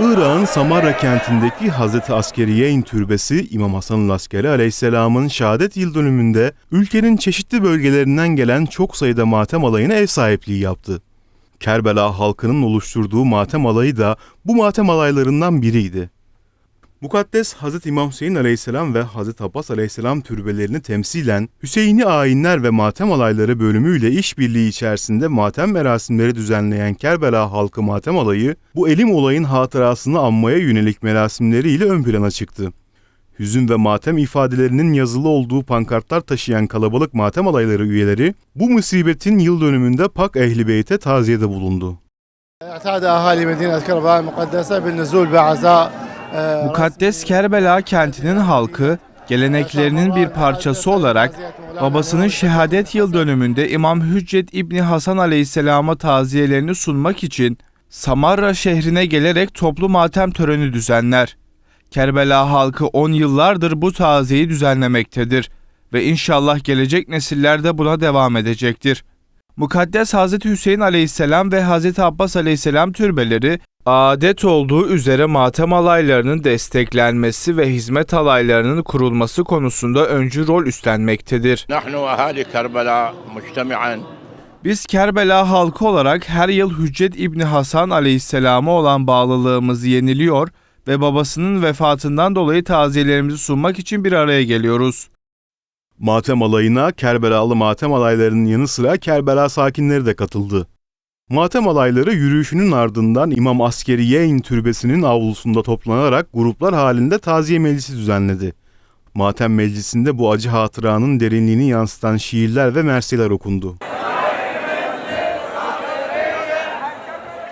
Irak'ın Samarra kentindeki Hazreti Askeriyeyn Türbesi İmam Hasan Askeri Aleyhisselam'ın şehadet yıl dönümünde ülkenin çeşitli bölgelerinden gelen çok sayıda matem alayına ev sahipliği yaptı. Kerbela halkının oluşturduğu matem alayı da bu matem alaylarından biriydi. Mukaddes Hz. İmam Hüseyin Aleyhisselam ve Hz. Abbas Aleyhisselam türbelerini temsilen Hüseyini ayinler ve matem alayları bölümüyle işbirliği içerisinde matem merasimleri düzenleyen Kerbela halkı matem alayı bu elim olayın hatırasını anmaya yönelik merasimleriyle ön plana çıktı. Hüzün ve matem ifadelerinin yazılı olduğu pankartlar taşıyan kalabalık matem alayları üyeleri bu musibetin yıl dönümünde Pak Ehli Beyt'e taziyede bulundu. اعتاد أهالي مدينة كربلاء المقدسة بالنزول بعزاء آه، Mukaddes Kerbela kentinin halkı geleneklerinin bir parçası olarak babasının şehadet yıl dönümünde İmam Hüccet İbni Hasan Aleyhisselam'a taziyelerini sunmak için Samarra şehrine gelerek toplu matem töreni düzenler. Kerbela halkı 10 yıllardır bu taziyeyi düzenlemektedir ve inşallah gelecek nesiller de buna devam edecektir. Mukaddes Hazreti Hüseyin aleyhisselam ve Hazreti Abbas aleyhisselam türbeleri adet olduğu üzere matem alaylarının desteklenmesi ve hizmet alaylarının kurulması konusunda öncü rol üstlenmektedir. Biz Kerbela halkı olarak her yıl Hüccet İbni Hasan aleyhisselama olan bağlılığımızı yeniliyor ve babasının vefatından dolayı taziyelerimizi sunmak için bir araya geliyoruz. Matem alayına Kerbelalı matem alaylarının yanı sıra Kerbela sakinleri de katıldı. Matem alayları yürüyüşünün ardından İmam Askeriyeyn türbesinin avlusunda toplanarak gruplar halinde taziye meclisi düzenledi. Matem meclisinde bu acı hatıranın derinliğini yansıtan şiirler ve mersiler okundu.